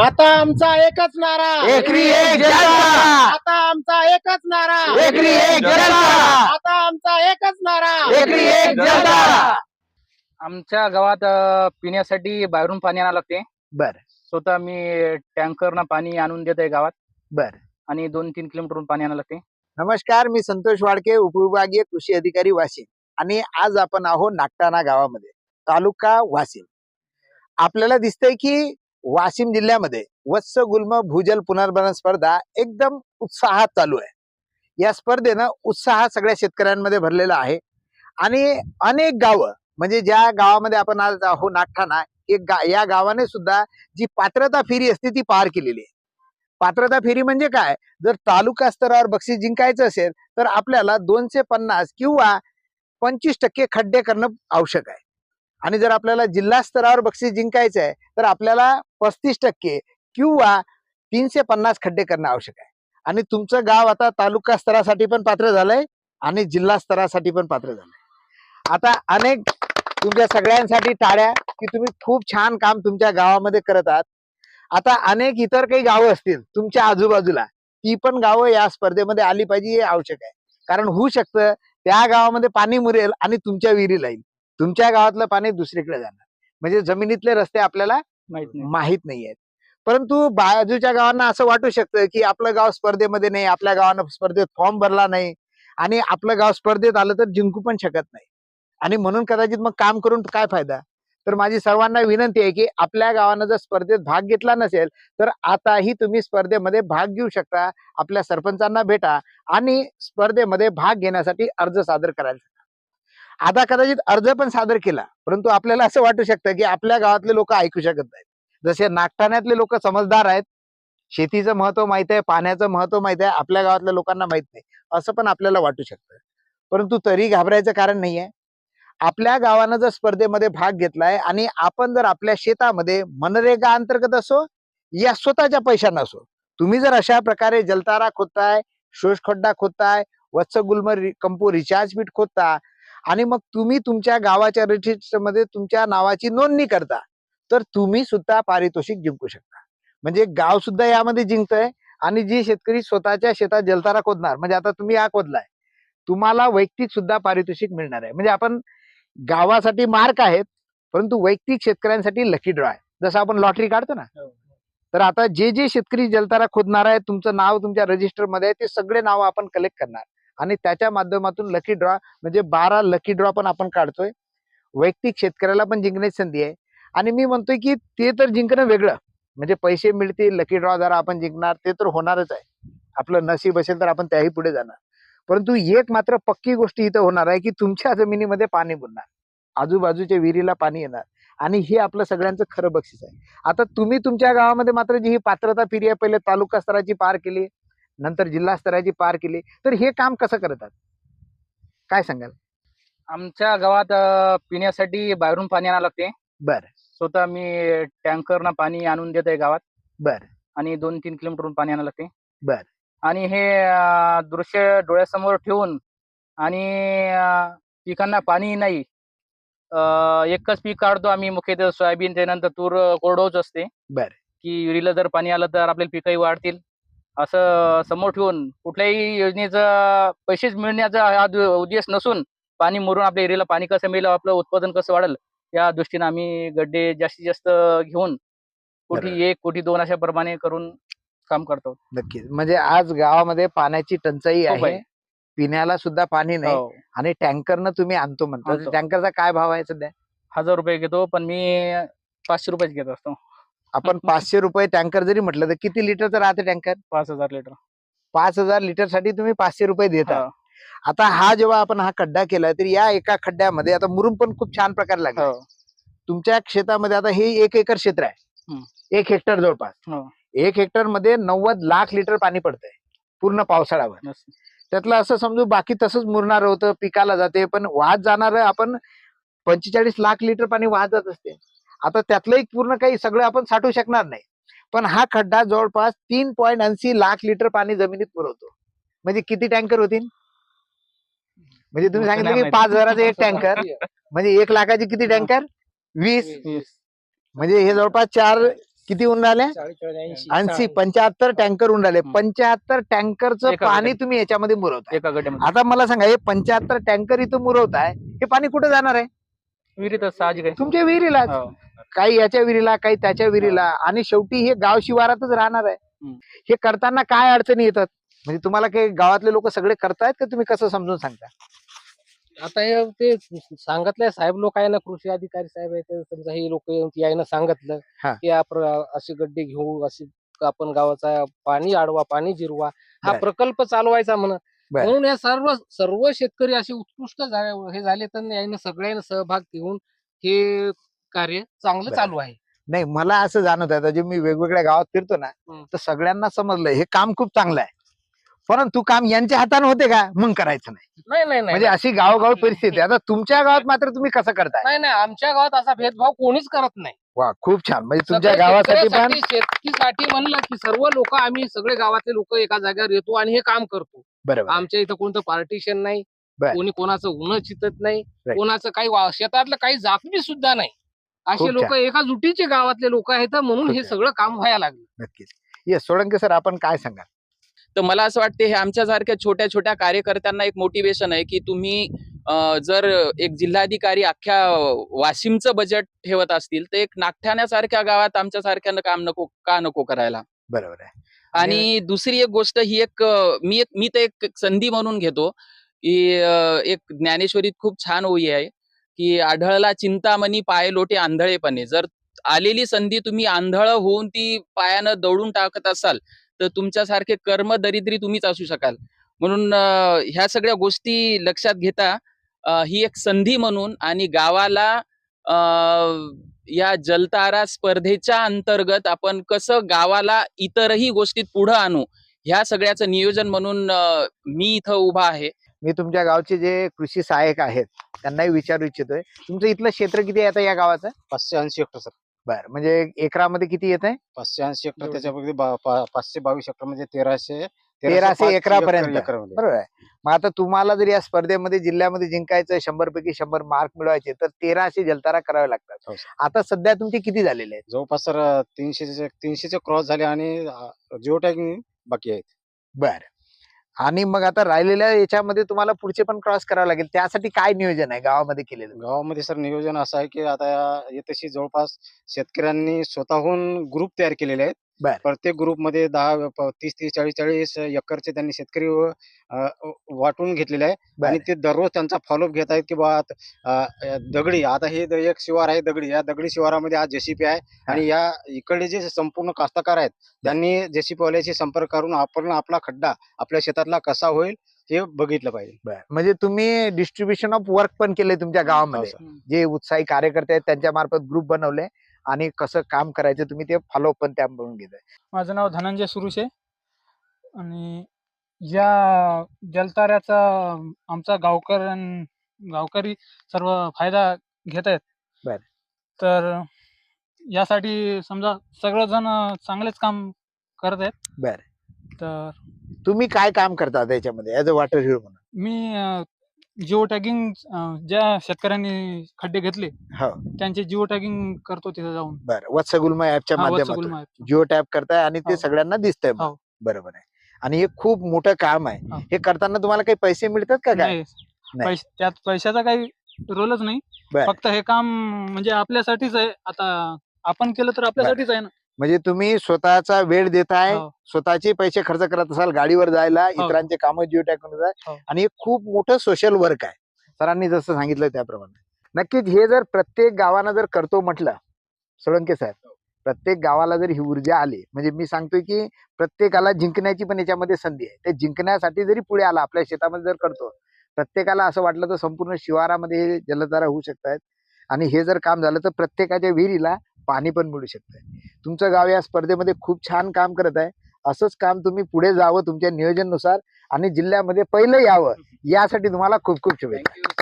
आता आमचा एकच नारा. एकरी एक जनता. आता आमचा एकच नारा. एकरी एक जनता. आता आमचा एकच नारा. एकरी एक जनता. आमच्या गावात अ, पिण्यासाठी बाहेरून पाणी आणावं लागते. बर. स्वतः मी टँकरनं पाणी आणून देत आहे गावात. बर. आणि दोन तीन किलोमीटरहून पाणी आणावं लागते. नमस्कार मी संतोष वाडके उपविभागीय कृषी अधिकारी वाशिम. आणि आज आपण आहोत नागटाणा गावामध्ये तालुका वाशिम. आपल्याला दिसतंय की वाशिम जिल्ह्यामध्ये वत्स गुल्म भूजल पुनर्भरण स्पर्धा एकदम उत्साहात चालू आहे. या स्पर्धेनं उत्साह सगळ्या शेतकऱ्यांमध्ये भरलेला आहे. आणि अनेक गावं म्हणजे ज्या गावामध्ये आपण आज आहोत नागठाणा एक गा या गावाने सुद्धा जी पात्रता फेरी असते ती पार केलेली आहे. पात्रता फेरी म्हणजे काय? जर तालुका स्तरावर बक्षीस जिंकायचं असेल तर आपल्याला दोनशे पन्नास किंवा पंचवीस टक्के खड्डे करणं आवश्यक आहे. आणि जर आपल्याला जिल्हा स्तरावर बक्षीस जिंकायचं आहे तर आपल्याला पस्तीस टक्के किंवा तीनशे पन्नास खड्डे करणं आवश्यक आहे. आणि तुमचं गाव आता तालुका स्तरासाठी पण पात्र झालंय आणि जिल्हा स्तरासाठी पण पात्र झालंय. आता अनेक तुमच्या सगळ्यांसाठी टाळ्या की तुम्ही खूप छान काम तुमच्या गावामध्ये करत आहात. आता अनेक इतर काही गावं असतील तुमच्या आजूबाजूला ती पण गावं या स्पर्धेमध्ये आली पाहिजे हे आवश्यक आहे. कारण होऊ शकतं त्या गावामध्ये पाणी मुरेल आणि तुमच्या विहिरीला येईल तुमच्या गावातलं पाणी दुसरीकडे जाणार. म्हणजे जमिनीतले रस्ते आपल्याला माहीत नाही. आहेत परंतु बाजूच्या गावांना असं वाटू शकतं की आपलं गाव स्पर्धेमध्ये नाही आपल्या गावानं स्पर्धेत फॉर्म भरला नाही आणि आपलं गाव स्पर्धेत आलं तर जिंकू पण शकत नाही. आणि म्हणून कदाचित मग काम करून काय फायदा? तर माझी सर्वांना विनंती आहे की आपल्या गावानं जर स्पर्धेत भाग घेतला नसेल तर आताही तुम्ही स्पर्धेमध्ये भाग घेऊ शकता आपल्या सरपंचांना भेटा आणि स्पर्धेमध्ये भाग घेण्यासाठी अर्ज सादर करायला. आता कदाचित अर्ज पण सादर केला परंतु आपल्याला असं वाटू शकतं की आपल्या गावातले लोक ऐकू शकत नाहीत. जसे नागठाण्यातले लोक समजदार आहेत शेतीचं महत्त्व माहीत आहे पाण्याचं महत्त्व माहीत आहे आपल्या गावातल्या लोकांना माहीत नाही असं पण आपल्याला वाटू शकतं. परंतु तरी घाबरायचं कारण नाही आहे आपल्या गावानं जर स्पर्धेमध्ये भाग घेतलाय आणि आपण जर आपल्या शेतामध्ये मनरेगा अंतर्गत असो या स्वतःच्या पैशांना असो तुम्ही जर अशा प्रकारे जलतारा खोदताय शोषखड्डा खोदताय वत्स गुलमर कंपो रिचार्ज पीठ खोदता आणि मग तुम्ही तुमच्या गावाच्या रजिस्टरमध्ये तुमच्या नावाची नोंदणी करता. तर तुम्ही सुद्धा पारितोषिक जिंकू शकता. म्हणजे गाव सुद्धा यामध्ये जिंकतंय आणि जी शेतकरी स्वतःच्या शेतात जलतारा खोदणार म्हणजे आता तुम्ही हा खोदलाय. तुम्हाला वैयक्तिक सुद्धा पारितोषिक मिळणार आहे. म्हणजे आपण गावासाठी मार्क आहेत परंतु वैयक्तिक शेतकऱ्यांसाठी लकी ड्रॉ आहे. जसं आपण लॉटरी काढतो ना तर आता जे जे शेतकरी जलतारा खोदणार आहे तुमचं नाव तुमच्या रजिस्टरमध्ये आहे ते सगळे नाव आपण कलेक्ट करणार. आणि त्याच्या माध्यमातून लकी ड्रॉ म्हणजे बारा लकी ड्रॉ पण आपण काढतोय. वैयक्तिक शेतकऱ्याला पण जिंकण्याची संधी आहे. आणि मी म्हणतोय की ते तर जिंकणं वेगळं. म्हणजे पैसे मिळतील लकी ड्रॉ जरा आपण जिंकणार ते तर होणारच आहे. आपलं नशीब असेल तर आपण त्याही पुढे जाणार. परंतु एक मात्र पक्की गोष्ट इथं होणार आहे की तुमच्या जमिनीमध्ये पाणी बुडणार. आजूबाजूच्या विहिरीला पाणी येणार. आणि हे आपलं सगळ्यांचं खरं बक्षीस आहे. आता तुम्ही तुमच्या गावामध्ये मात्र जी ही पात्रता फिरी आहे पहिले तालुका स्तराची पार केली नंतर जिल्हा स्तराची पार केली तर हे काम कसं करतात? काय सांगाल? आमच्या गावात पिण्यासाठी बाहेरून पाणी आणावं लागते. बर. स्वतः मी टँकरनं पाणी आणून देत आहे गावात. बर. आणि दोन तीन किलोमीटरहून पाणी आणावं लागते. बर. आणि हे दृश्य डोळ्यासमोर ठेवून आणि पिकांना पाणी नाही एकच पीक काढतो आम्ही मुख्यतः सोयाबीन त्यानंतर तूर अ, कोरडोच असते. बर. की विहिरीला जर पाणी आलं तर आपल्याला पिकही वाढतील. असं समोर ठेवून कुठल्याही योजनेचा पैसेच मिळण्याचा हा उद्देश नसून पाणी मुरून आपल्या एरियाला पाणी कसं मिळेल आपलं उत्पादन कसं वाढेल या दृष्टीने आम्ही गड्डे जास्तीत जास्त घेऊन कोटी एक कोटी दोन अशा प्रमाणे करून काम करतो. नक्कीच. म्हणजे आज गावामध्ये पाण्याची टंचाई आहे. पिण्याला सुद्धा पाणी नाही हो. आणि टँकरनं तुम्ही आणतो म्हणता. टँकरचा काय भाव आहे सध्या? हजार रुपये घेतो पण मी पाचशे रुपयेच घेत असतो. आपण पाचशे रुपये टँकर जरी म्हटलं तर किती लिटरचं राहते टँकर पाच हजार लिटर पाच हजार लिटरसाठी तुम्ही पाचशे रुपये देता. आता हा जेव्हा आपण हा खड्डा केलाय तर या एका खड्ड्यामध्ये आता मुरुम पण खूप छान प्रकारे लागला हो. तुमच्या क्षेत्रामध्ये आता हे एक एकर क्षेत्र आहे. एक हेक्टर जवळपास. एक हेक्टरमध्ये नव्वद लाख लिटर पाणी पडतंय पूर्ण पावसाळ्यावर. त्यातलं असं समजू बाकी तसंच मुरणार होतं पिकाला जाते पण वाहत जाणार आपण पंचेचाळीस लाख लिटर पाणी वाहत जात असते आता त्यातलं एक पूर्ण काही सगळं आपण साठवू शकणार नाही. पण हा खड्डा जवळपास तीन पॉईंट ऐंशी लाख लिटर पाणी जमिनीत पुरवतो. म्हणजे किती टँकर होतील? म्हणजे तुम्ही सांगितलं की पाच हजाराचा एक टँकर. म्हणजे एक लाखाचे किती टँकर? वीस. म्हणजे हे जवळपास चार किती होऊन राहिले? ऐंशी. पंच्याहत्तर टँकर होऊन राहिले. पंच्याहत्तर टँकरचं पाणी. तुम्ही याच्यामध्ये मुरवताय आता मला सांगा हे पंच्याहत्तर टँकर इथं मुरवताय हे पाणी कुठे जाणार आहे? आहे. तुमच्या विहिरीला हो. काही याच्या विहिरीला काही त्याच्या विहिरीला आणि शेवटी हे गाव शिवारातच राहणार आहे. हे करताना काय अडचणी येतात म्हणजे तुम्हाला काही गावातले लोक सगळे करतायत का तुम्ही कसं समजून सांगता आता हे ते सांगितलंय साहेब लोक आहे ना कृषी अधिकारी साहेब आहे समजा हे लोक यायनं सांगितलं. की आपण असे गड्डे घेऊ असे आपण गावाचा पाणी अडवा पाणी जिरवा हा. प्रकल्प चालवायचा म्हणून बर. म्हणून या सर्व सर्व शेतकरी असे उत्कृष्ट हे झाले तर यायनं सगळ्यांना सहभाग घेऊन हे कार्य चांगलं बर. चालू आहे. नाही मला असं जाणवत आहे आता जे मी वेगवेगळ्या गावात फिरतो ना हम्म. तर सगळ्यांना समजलं हे काम खूप चांगलं आहे. परंतु काम यांच्या हाताने होते का? मग करायचं नाही. नाही नाही नाही म्हणजे अशी गावोगाव परिस्थिती आहे. आता तुमच्या गावात मात्र तुम्ही कसं करताय? नाही नाही आमच्या गावात असा भेदभाव कोणीच करत नाही. वा खूप छान. म्हणजे तुमच्या गावासाठी पण शेतकऱ्यासाठी- शेतीसाठी म्हणलं की सर्व लोक आम्ही सगळे गावातले लोक एका जागेवर येतो आणि हे काम करतो. बरोबर. आहे. आमच्या इथं कोणतं पार्टिशन नाही. बर. कोणी कोणाचं उन्ह चितत नाही. Right. कोणाचं काही वा- शेतातलं काही जापणी सुद्धा नाही. असे लोक एका जुटीचे गावातले लोक आहेत म्हणून हे. सगळं काम व्हायला लागलं. नक्कीच. येस सोळंके सर आपण काय सांगाल? तर मला असं वाटते हे आमच्यासारख्या छोट्या छोट्या कार्यकर्त्यांना एक मोटिवेशन आहे की तुम्ही जर एक जिल्हाधिकारी अख्ख्या वाशिमचं बजेट ठेवत असतील तर एक नागठाण्यासारख्या गावात आमच्या सारख्यानं काम नको का नको करायला? बरोबर आहे. आणि दुसरी एक गोष्ट ही एक मी एक मी तर एक संधी म्हणून घेतो की एक ज्ञानेश्वरीत खूप छान ओळी आहे. की आढळला चिंतामणी पाय लोटे आंधळेपणे. जर आलेली संधी तुम्ही आंधळ होऊन ती पायानं दौडून टाकत असाल तर तुमच्यासारखे कर्म दरिद्री तुम्हीच असू शकाल. म्हणून ह्या सगळ्या गोष्टी लक्षात घेता ही एक संधी म्हणून आणि गावाला या जलतारा स्पर्धेच्या अंतर्गत आपण कसं गावाला इतरही गोष्टीत पुढं आणू ह्या सगळ्याचं नियोजन म्हणून मी इथं उभा आहे. मी तुमच्या गावचे जे कृषी सहाय्यक आहेत त्यांनाही विचारू इच्छितोय. तुमचं इथलं क्षेत्र किती आहे आता या गावाचं? पाचशे ऐंशी हेक्टर सर. बरं म्हणजे एकरामध्ये किती येत आहे पाचशे ऐंशी हेक्टर. त्याच्यापैकी बा- पा- पाचशे बावीस हेक्टर म्हणजे तेराशे तेराशे पाच एकरापर्यंत. बरोबर आहे. मग आता तुम्हाला जर या स्पर्धेमध्ये जिल्ह्यामध्ये जिंकायचं शंभर पैकी शंभर मार्क मिळवायचे तर तेराशे जलतारा करावे लागतात. हो. आता सध्या तुमचे किती झालेले आहेत? जवळपास सर तीनशे तीनशेचे क्रॉस झाले आणि जिओ टॅगिंग बाकी आहेत. बर. आणि मग आता राहिलेल्या याच्यामध्ये तुम्हाला पुढचे पण क्रॉस करावं लागेल. त्यासाठी काय नियोजन आहे गावामध्ये केलेलं? गावामध्ये सर नियोजन असं आहे की आता येतशी जवळपास शेतकऱ्यांनी स्वतःहून ग्रुप तयार केलेले आहेत. बर. प्रत्येक ग्रुपमध्ये दहा प- तीस तीस चाळीस चाळीस एकरचे त्यांनी शेतकरी अ, वाटून घेतलेले आहे. बर. आणि ते दररोज त्यांचा फॉलोअप घेत आहेत की बा आत- अ, अ, दगडी आता हे द- एक शिवार आहे दगडी. या दगडी शिवारामध्ये आज जेसीपी आहे आणि या इकडे जे संपूर्ण कास्तकार आहेत त्यांनी जेसीपी वाल्याशी संपर्क करून आपण आपला खड्डा आपल्या शेतातला कसा होईल हे बघितलं पाहिजे. बर. म्हणजे तुम्ही डिस्ट्रीब्युशन ऑफ वर्क पण केले तुमच्या गावामध्ये. हो, सर. जे उत्साही कार्यकर्ते आहेत त्यांच्या मार्फत ग्रुप बनवले. आणि कसं काम करायचं तुम्ही ते फॉलोअप पण त्या बनवून घेताय. माझं नाव धनंजय सुरुशे. आणि या जलताऱ्याचा आमचा गावकर गावकरी सर्व फायदा घेत आहेत. बर. तर यासाठी समजा सगळेजण चांगलेच काम करत आहेत. बर. तर तुम्ही काय काम करता त्याच्यामध्ये? ऍज अ वॉटर हिरो म्हणून. मी जिओ टॅगिंग ज्या शेतकऱ्यांनी खड्डे घेतले हो त्यांचे जिओ टॅगिंग करतो तिथे जाऊन बरं वत्सगुल्म ऍपच्या हा, माध्यमातून. जिओ टॅप करताय आणि ते हो. सगळ्यांना दिसतंय मग. हो. बरोबर आहे आणि हे खूप मोठं काम आहे हो. करताना तुम्हाला काही पैसे मिळतात का काय नाही पैश- त्यात पैशाचा काही रोलच नाही बर. फक्त हे काम म्हणजे आपल्यासाठीच आहे आता आपण केलं तर आपल्यासाठीच आहे ना म्हणजे तुम्ही स्वतःचा वेळ देताय हो. स्वतःचे पैसे खर्च करत असाल गाडीवर जायला इतरांचे कामं जिओ टॅग करून जाय हो. आणि हे खूप मोठं सोशल वर्क आहे. सरांनी जसं सांगितलं त्याप्रमाणे. नक्कीच हे जर प्रत्येक गावानं जर करतो म्हटलं सोळंके साहेब प्रत्येक गावाला जर ही ऊर्जा आली म्हणजे मी सांगतोय की प्रत्येकाला जिंकण्याची पण याच्यामध्ये संधी आहे. ते जिंकण्यासाठी जरी पुढे आला आपल्या शेतामध्ये जर करतो प्रत्येकाला असं वाटलं तर संपूर्ण शिवारामध्ये हे जलधारा होऊ शकतायत. आणि हे जर काम झालं तर प्रत्येकाच्या विहिरीला पाणी पण मिळू शकतंय. तुमचं गाव या स्पर्धेमध्ये खूप छान काम करत आहे. असंच काम तुम्ही पुढे जावं तुमच्या नियोजननुसार आणि जिल्ह्यामध्ये पहिलं यावं यासाठी तुम्हाला खूप खूप शुभेच्छा.